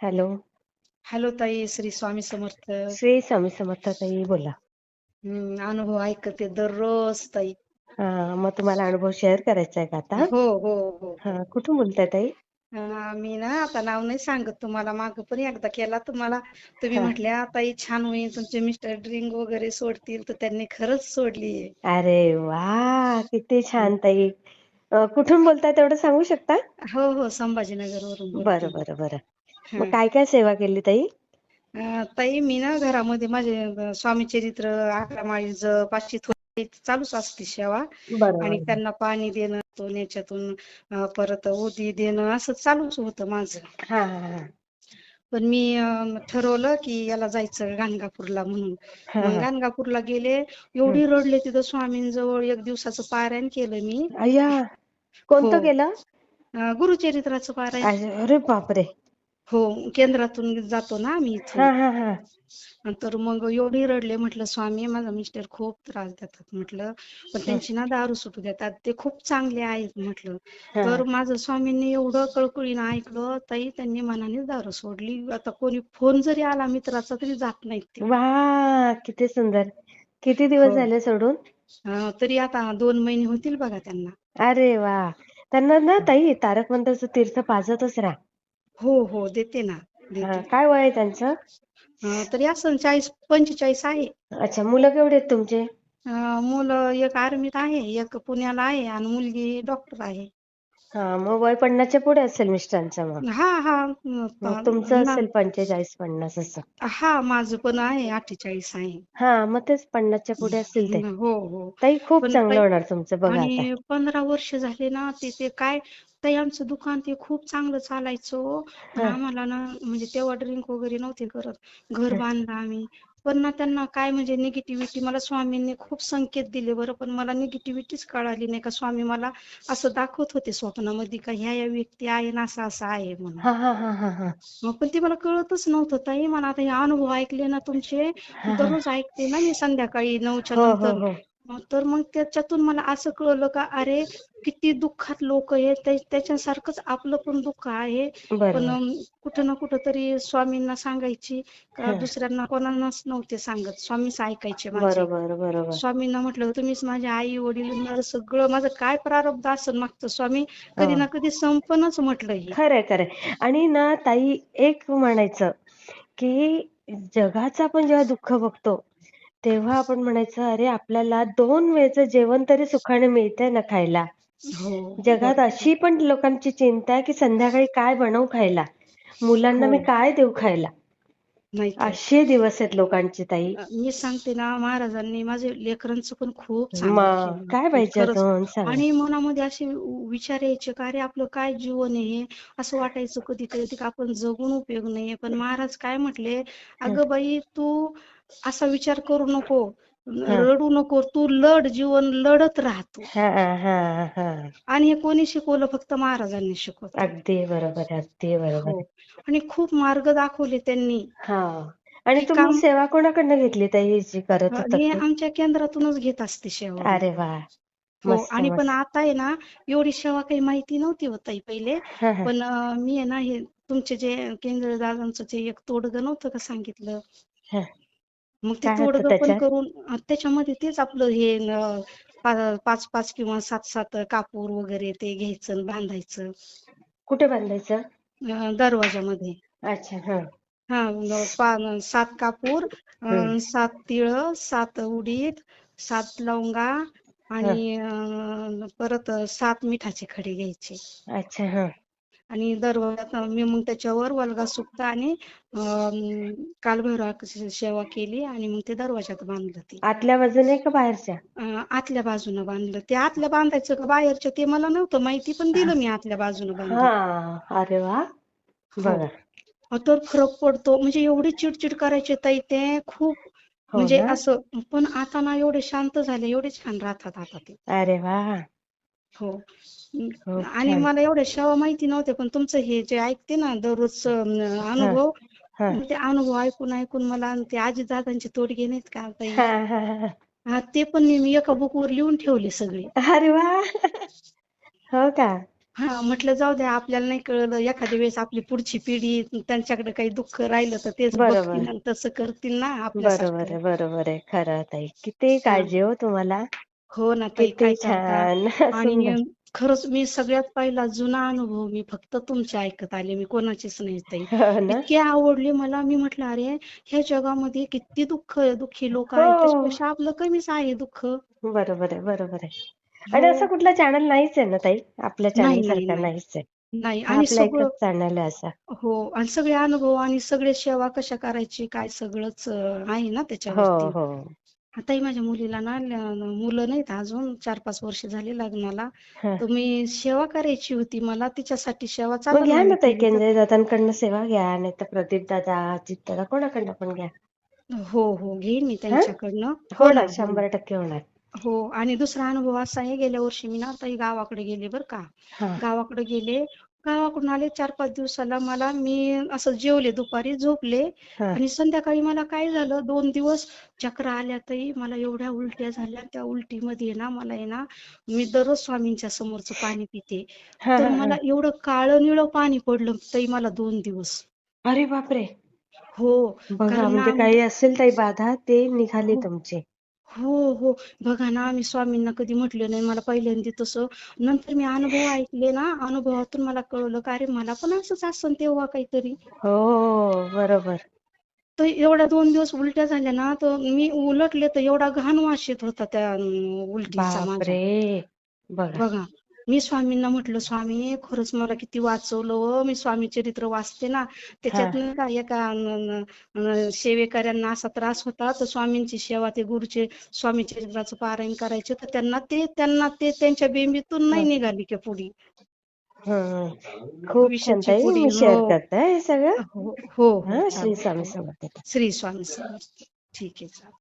Hello. Hello ताई श्री स्वामी समर्थ. श्री स्वामी समर्थ ताई बोला. हम्म, अनुभव ऐकते दररोज ताई. हा मग तुम्हाला अनुभव शेअर करायचा आहे का आता? हो हो हो. हा कुठून बोलताय ताई? अं, मी ना आता नाव नाही सांगत तुम्हाला माग पण एकदा केला तुम्हाला. तुम्ही हा. म्हटल्या ताई छान होईल तुमचे मिस्टर ड्रिंक वगैरे सोडतील तर त्यांनी खरंच सोडली अरे वा किती छान ताई. अं, कुठून बोलताय तेवढं सांगू शकता? हो हो संभाजीनगर वरून बरं बरं बरं. मग काय काय सेवा केली ताई? ताई मी ना घरामध्ये माझे स्वामी चरित्र अकरा माळी जप अशी थोडी चालूच असते सेवा. आणि त्यांना पाणी देणं तो याच्यातून परत उदी देणं असं चालूच होतं माझं. पण मी ठरवलं की याला जायचं गाणगापूरला म्हणून. मग. गाणगापूरला गेले एवढी रडले तिथं स्वामींजवळ एक दिवसाचं पारायण केलं मी. कोणतं हो. केलं? गुरुचरित्राचं पारायण. अरे बापरे! हो केंद्रातून जातो ना आम्ही इथून. हा हा हा. तर मग एवढी रडले म्हटलं स्वामी माझा मिस्टर खूप त्रास देतात म्हटलं. पण त्यांची ना दारू सुटू देतात ते खूप चांगले आहेत म्हटलं. हा. तर माझं स्वामींनी एवढं कळकळीनं ऐकलं ताई त्यांनी मनानेच दारू सोडली. आता कोणी फोन जरी आला मित्राचा तरी जात नाहीत ते. वा किती सुंदर. किती दिवस हो. झाले सोडून? अं, तरी आता दोन महिने होतील बघा त्यांना. अरे वा. त्यांना ना ताई तारक मंत्राचं तीर्थ पाजतच राहा. हो हो देते ना हा, देते काय वय आहे त्यांचं? अं, तरी असं चाळीस पंचेचाळीस आहे. अच्छा मुलं केवढे आहेत तुमचे? अं, मुलं एक आर्मीत आहे एक पुण्याला आहे आणि मुलगी डॉक्टर आहे. हा मग वय पन्नासच्या पुढे असेल मिस्टरांचं मग. हा हा मग तुमचं असेल पंचेचाळीस पन्नास असं. हा माझं पण आहे अठ्ठेचाळीस आहे. हा मग तेच पन्नासच्या पुढे असतील ते. हो हो. ताई खूप पण चांगलं ताई- होणार तुमचं बघा आता. आणि पंधरा वर्ष झाले ना ते ते काय ताई आमचं दुकान ते खूप चांगलं चालायचं हा. आम्हाला ना म्हणजे तेव्हा ड्रिंक वगैरे नव्हते करत. घर बांधलं आम्ही. पण ना त्यांना काय म्हणजे निगेटिव्हिटी मला स्वामींनी खूप संकेत दिले बरं पण मला निगेटिव्हिटीच कळाली नाही का? स्वामी मला असं दाखवत होते स्वप्नामध्ये का ह्या या व्यक्ती आहे ना असं असं आहे म्हणून. हा हा हा हा हा. मग पण ते मला कळतच नव्हतं. ताई मला आता हे अनुभव ऐकले ना तुमचे. दररोज ऐकते ना मी संध्याकाळी नऊच्या हो हो नंतर. हो. तर मग त्याच्यातून मला असं कळलं का अरे किती दुःखात लोक आहेत. त्या- त्याच्यासारखंच आपलं पण दुःख आहे. पण कुठं ना कुठं तरी स्वामींना सांगायची का. दुसऱ्यांना कोणालाच नव्हते सांगत. स्वामीच ऐकायचे माझे. स्वामींना म्हटलं तुम्हीच माझे आई वडील सगळं माझं काय प्रारब्ध असेल मागचं? स्वामी कधी. ना कधी संपनच म्हटलं हे खरंय खरंय. आणि ना ताई एक म्हणायचं की जगाचं आपण जेव्हा दुःख बघतो तेव्हा आपण म्हणायचं अरे आपल्याला दोन वेळचं जेवण तरी सुखाने मिळतंय ना खायला हो जगात अशी पण लोकांची चिंता आहे की संध्याकाळी काय बनवू खायला मुलांना हो. मी काय देऊ खायला नाही तर. असे दिवस आहेत लोकांची ताई मी सांगते ना महाराजांनी माझ्या लेकरांचं पण खूप चांगलं मग केलं. काय पाहिजे खरंच. अजून सांगा आणि मनामध्ये असे विचार यायचे का अरे आपलं काय जीवन आहे हे? असं वाटायचं कधीतरी की आपण जगून उपयोग नाहीये पण महाराज काय म्हटले अगं बाई तू असा विचार करू नको. रडू नको. तू लढ जीवन लढत राहतो हा हा हा आणि हे कोणी शिकवलं? फक्त महाराजांनी शिकवलं. अगदी बरोबर अगदी बरोबर. हो. आणि खूप मार्ग दाखवले त्यांनी. हा. आणि तुम्ही सेवा कोणाकडनं घेतली जी करत हे? आमच्या केंद्रातूनच घेत असते सेवा अरे वा. हो आणि पण आता आहे ना एवढी सेवा काही माहिती नव्हती होत पहिले. पण मी आहे ना हे तुमचे जे केंद्र दादांचं जे एक तोडगं नव्हतं का सांगितलं. मग ते तोडगं पण त्याच्यात? करून त्याच्यामध्ये तेच आपलं हे पाच पाच किंवा सात सात कापूर वगैरे ते घ्यायचं बांधायचं. कुठे बांधायचं? दरवाजामध्ये. अच्छा हा. हा सात कापूर सात तिळ सात उडीद सात लवंगा आणि परत सात मिठाचे खडे घ्यायचे. अच्छा हा आणि दरवाजात मी मग त्याच्यावर वल्गा सुकता आणि अं, कालभैरवाची सेवा केली आणि मग ते दरवाजात बांधलं ते. आतल्या बाजूने का बाहेरच्या? आतल्या बाजूनं बांधलं. ते आतल्या बांधायचं का बाहेरच्या ते मला नव्हतं माहिती पण दिलं मी आतल्या बाजूनं बांधून. हा अरे वा. बघा. अहो, तर फरक पडतो म्हणजे एवढी चिडचिड करायचे ताई ते खूप हो म्हणजे? असं पण आता ना एवढे शांत झाले एवढे छान राहतात आता ते. अरे वा. हो. खूप आणि. मला एवढ्या सेवा माहिती नव्हते पण तुमचं हे जे ऐकते ना दररोज अनुभव हा. ते अनुभव ऐकून ऐकून मला ते आजी दादांचे तोडगे नाहीत का ताई हा? हा हा. हा. ते पण मी एका बुकवर लिहून ठेवले सगळे. अरे वा! हो का? हा म्हटलं जाऊ द्या आपल्याला नाही कळलं एखाद्या वेळेस आपली पुढची पिढी त्यांच्याकडे काही दुःख राहिलं तर तेच बरोबर. तसं करतील ना बरोबर बरोबर आहे. खरं ताई. किती हा. काळजी हो तुम्हाला. हो ना ताई किती काय छान. आणि सुंदर. खरंच मी सगळ्यात पहिला जुना अनुभव मी फक्त तुमचे ऐकत आले मी कोणाचीच नाही ताई. हो ना. इतके आवडले मला मी म्हटलं अरे ह्या जगामध्ये किती दुःख दुःखी लोक आहेत हो. त्याच्यापेक्षा आपलं कमीच आहे दुःख. बरोबर आहे बरोबर आहे. आणि हो असं कुठला चॅनल नाहीच आहे ना ताई? आपल्या चॅनल नाही नाही सारखा नाही. नाहीच आहे. नाही हा आणि आपला सगळं एकच चॅनल आहे असा. हो आणि सगळे अनुभव आणि सगळे सेवा कशा करायची काय सगळंच अं, आहे ना हो त्याच्यावरती. हो. आताही माझ्या मुलीला ना ल- मुलं नाहीत अजून चार पाच वर्ष झाली लग्नाला. हा. तर मी सेवा करायची होती मला तिच्यासाठी सेवा मग चालत घ्या ना ताई केली तर केंद्रे दादांकडनं सेवा घ्या नाही तर प्रदीप दादा अजित दादा कोणाकडनं पण घ्या. हो हो घेईन मी त्यांच्याकडनं. हो होणार ना हो ना शंभर टक्के होणार. हो आणि दुसरा अनुभव असा आहे गेल्या वर्षी मी ना ताई गावाकडे गेले बर का. हा. गावाकडे गेले गावाकडून आले चार पाच दिवसाला. मला मी असं जेवले दुपारी झोपले. हा. आणि संध्याकाळी मला काय झालं दोन दिवस चक्र आल्या ताई मला एवढ्या उलट्या झाल्या. त्या उलटीमध्ये ना मला आहे ना मी दररोज स्वामींच्या समोरचं पाणी पिते. हा तर हा मला हा एवढं काळं निळं पाणी पडलं ताई मला दोन दिवस. अरे बापरे! हो. बघा कारण म्हणजे काही असेल ताई बाधा ते निघाली हो. तुमची. हो हो. बघा ना मी स्वामींना कधी म्हटलं नाही मला पहिल्यांदा तसं. नंतर मी अनुभव ऐकले ना अनुभवातून मला कळलं का अरे मला पण असंच असं तेव्हा काहीतरी. हो बरोबर. तर एवढ्या दोन दिवस उलट्या झाल्या ना तर मी उलटले तर एवढा घाण वास येत होता त्या उलटीचा माझ्या. बापरे बघा. बघा. मी स्वामींना म्हटलं स्वामी खरंच मला किती वाचवलं व मी स्वामी चरित्र वाचते ना. हा. त्याच्यात नाही का एका सेवेकऱ्यांना असा त्रास होता. तर स्वामींची सेवा ते गुरुचे स्वामी चरित्राचं पारायण करायचे. तर त्यांना ते त्यांना ते त्यांच्या बेंबीतून नाही निघाली की पुढी. खूप हो. हे सगळं? हो हो. श्री स्वामी समर्थ श्री स्वामी समर्थ. ठीक आहे चालेल.